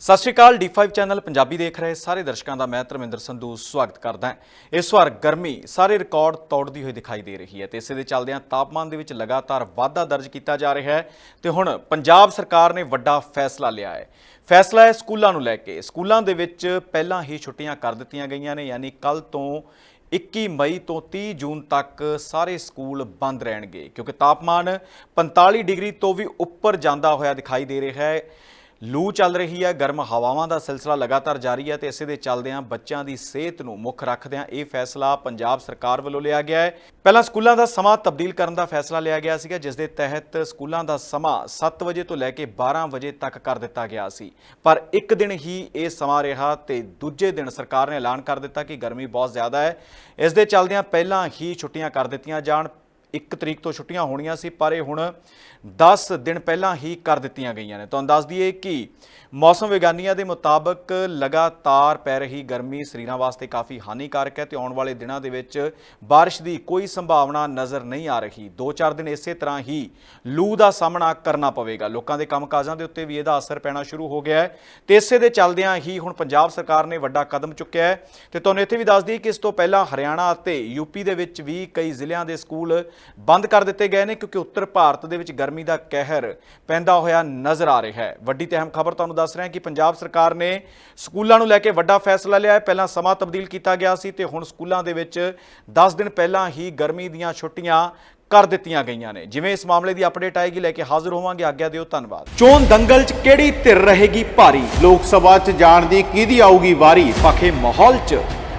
ਸਤਿ ਸ਼੍ਰੀ ਅਕਾਲ D5 channel Punjabi ਦੇਖ ਰਹੇ ਸਾਰੇ ਦਰਸ਼ਕਾਂ ਦਾ ਮੈਂ ਧਰਮਿੰਦਰ ਸੰਧੂ ਸਵਾਗਤ ਕਰਦਾ ਹਾਂ। ਇਸ ਵਾਰ ਗਰਮੀ ਸਾਰੇ ਰਿਕਾਰਡ ਤੋੜਦੀ ਹੋਈ ਦਿਖਾਈ ਦੇ ਰਹੀ ਹੈ ਤੇ ਇਸੇ ਦੇ ਚੱਲਦਿਆਂ ਤਾਪਮਾਨ ਦੇ ਵਿੱਚ ਲਗਾਤਾਰ ਵਾਧਾ ਦਰਜ ਕੀਤਾ ਜਾ ਰਿਹਾ ਹੈ ਤੇ ਹੁਣ ਪੰਜਾਬ ਸਰਕਾਰ ਨੇ ਵੱਡਾ ਫੈਸਲਾ ਲਿਆ ਹੈ। ਫੈਸਲਾ ਹੈ ਸਕੂਲਾਂ ਨੂੰ ਲੈ ਕੇ। ਸਕੂਲਾਂ ਦੇ ਵਿੱਚ ਪਹਿਲਾਂ ਹੀ ਛੁੱਟੀਆਂ ਕਰ ਦਿੱਤੀਆਂ ਗਈਆਂ ਨੇ, ਯਾਨੀ ਕੱਲ ਤੋਂ 21 ਮਈ ਤੋਂ 30 ਜੂਨ ਤੱਕ ਸਾਰੇ ਸਕੂਲ ਬੰਦ ਰਹਿਣਗੇ, ਕਿਉਂਕਿ ਤਾਪਮਾਨ 45 ਡਿਗਰੀ ਤੋਂ ਵੀ ਉੱਪਰ ਜਾਂਦਾ ਹੋਇਆ ਦਿਖਾਈ ਦੇ ਰਿਹਾ ਹੈ। ਲੂ ਚੱਲ ਰਹੀ ਹੈ, ਗਰਮ ਹਵਾਵਾਂ ਦਾ ਸਿਲਸਿਲਾ ਲਗਾਤਾਰ ਜਾਰੀ ਹੈ ਤੇ ਇਸੇ ਦੇ ਚੱਲਦਿਆਂ ਬੱਚਿਆਂ ਦੀ ਸਿਹਤ ਨੂੰ ਮੁੱਖ ਰੱਖਦਿਆਂ ਇਹ ਫੈਸਲਾ ਪੰਜਾਬ ਸਰਕਾਰ ਵੱਲੋਂ ਲਿਆ ਗਿਆ ਹੈ। ਪਹਿਲਾਂ ਸਕੂਲਾਂ ਦਾ ਸਮਾਂ ਤਬਦੀਲ ਕਰਨ ਦਾ ਫੈਸਲਾ ਲਿਆ ਗਿਆ ਸੀਗਾ, ਜਿਸ ਦੇ ਤਹਿਤ ਸਕੂਲਾਂ ਦਾ ਸਮਾਂ 7 ਵਜੇ ਤੋਂ ਲੈ ਕੇ 12 ਵਜੇ ਤੱਕ ਕਰ ਦਿੱਤਾ ਗਿਆ ਸੀ। ਪਰ ਇੱਕ ਦਿਨ ਹੀ ਇਹ ਸਮਾਂ ਰਿਹਾ ਤੇ ਦੂਜੇ ਦਿਨ ਸਰਕਾਰ ਨੇ ਐਲਾਨ ਕਰ ਦਿੱਤਾ ਕਿ ਗਰਮੀ ਬਹੁਤ ਜ਼ਿਆਦਾ ਹੈ। ਇਸ ਦੇ ਚੱਲਦਿਆਂ ਪਹਿਲਾਂ ਹੀ ਛੁੱਟੀਆਂ ਕਰ ਦਿੱਤੀਆਂ ਜਾਣ। 1 ਤਰੀਕ ਤੋਂ ਛੁੱਟੀਆਂ ਹੋਣੀਆਂ ਸੀ, ਪਰ ਇਹ ਹੁਣ 10 ਦਿਨ ਪਹਿਲਾਂ ਹੀ ਕਰ ਦਿੱਤੀਆਂ ਗਈਆਂ ਨੇ। ਤੁਹਾਨੂੰ ਦੱਸ ਦਈਏ ਕਿ ਮੌਸਮ ਵਿਗਿਆਨੀਆਂ ਦੇ ਮੁਤਾਬਕ ਲਗਾਤਾਰ ਪੈ ਰਹੀ ਗਰਮੀ ਸਰੀਰਾਂ ਵਾਸਤੇ ਕਾਫੀ ਹਾਨੀਕਾਰਕ ਹੈ ਤੇ ਆਉਣ ਵਾਲੇ ਦਿਨਾਂ ਦੇ ਵਿੱਚ ਬਾਰਿਸ਼ ਦੀ ਕੋਈ ਸੰਭਾਵਨਾ ਨਜ਼ਰ ਨਹੀਂ ਆ ਰਹੀ। 2-4 ਦਿਨ ਇਸੇ ਤਰ੍ਹਾਂ ਹੀ ਲੂ ਦਾ ਸਾਹਮਣਾ ਕਰਨਾ ਪਵੇਗਾ। ਲੋਕਾਂ ਦੇ ਕੰਮਕਾਜਾਂ ਦੇ ਉੱਤੇ ਵੀ ਇਹਦਾ ਅਸਰ ਪੈਣਾ ਸ਼ੁਰੂ ਹੋ ਗਿਆ ਹੈ ਤੇ ਇਸੇ ਦੇ ਚੱਲਦਿਆਂ ਹੀ ਹੁਣ ਪੰਜਾਬ ਸਰਕਾਰ ਨੇ ਵੱਡਾ ਕਦਮ ਚੁੱਕਿਆ ਹੈ। ਤੇ ਤੁਹਾਨੂੰ ਇੱਥੇ ਵੀ ਦੱਸ ਦਈਏ ਕਿ ਇਸ ਤੋਂ ਪਹਿਲਾਂ ਹਰਿਆਣਾ ਅਤੇ ਯੂਪੀ ਦੇ ਵਿੱਚ ਵੀ ਕਈ ਜ਼ਿਲ੍ਹਿਆਂ ਦੇ ਸਕੂਲ ਬੰਦ ਕਰ ਦਿੱਤੇ ਗਏ ਨੇ ਕਿਉਂਕਿ ਉੱਤਰ ਭਾਰਤ ਦੇ ਵਿੱਚ ਗਰਮੀ ਦਾ ਕਹਿਰ ਪੈਂਦਾ ਹੋਇਆ ਨਜ਼ਰ ਆ ਰਿਹਾ ਹੈ। ਵੱਡੀ ਤੇ ਅਹਿਮ ਖਬਰ ਤੁਹਾਨੂੰ ਦੱਸ ਰਹੇ ਹਾਂ ਕਿ ਪੰਜਾਬ ਸਰਕਾਰ ਨੇ ਸਕੂਲਾਂ ਨੂੰ ਲੈ ਕੇ ਵੱਡਾ ਫੈਸਲਾ ਲਿਆ ਹੈ। ਪਹਿਲਾਂ ਸਮਾਂ ਤਬਦੀਲ ਕੀਤਾ ਗਿਆ ਸੀ ਤੇ ਹੁਣ ਸਕੂਲਾਂ ਦੇ ਵਿੱਚ 10 ਦਿਨ ਪਹਿਲਾਂ ਹੀ ਗਰਮੀ ਦੀਆਂ ਛੁੱਟੀਆਂ ਕਰ ਦਿੱਤੀਆਂ ਗਈਆਂ ਨੇ। ਜਿਵੇਂ ਇਸ ਮਾਮਲੇ ਦੀ ਅਪਡੇਟ ਆਏਗੀ, ਲੈ ਕੇ ਹਾਜ਼ਰ ਹੋਵਾਂਗੇ। ਆਗਿਆ ਦਿਓ, ਧੰਨਵਾਦ। ਚੋਣ ਦੰਗਲ 'ਚ ਕਿਹੜੀ ਧਿਰ ਰਹੇਗੀ ਭਾਰੀ? ਲੋਕ ਸਭਾ 'ਚ ਜਾਣ ਦੀ ਕਿਹਦੀ ਆਊਗੀ ਵਾਰੀ? ਪਖੇ ਮਾਹੌਲ 'ਚ।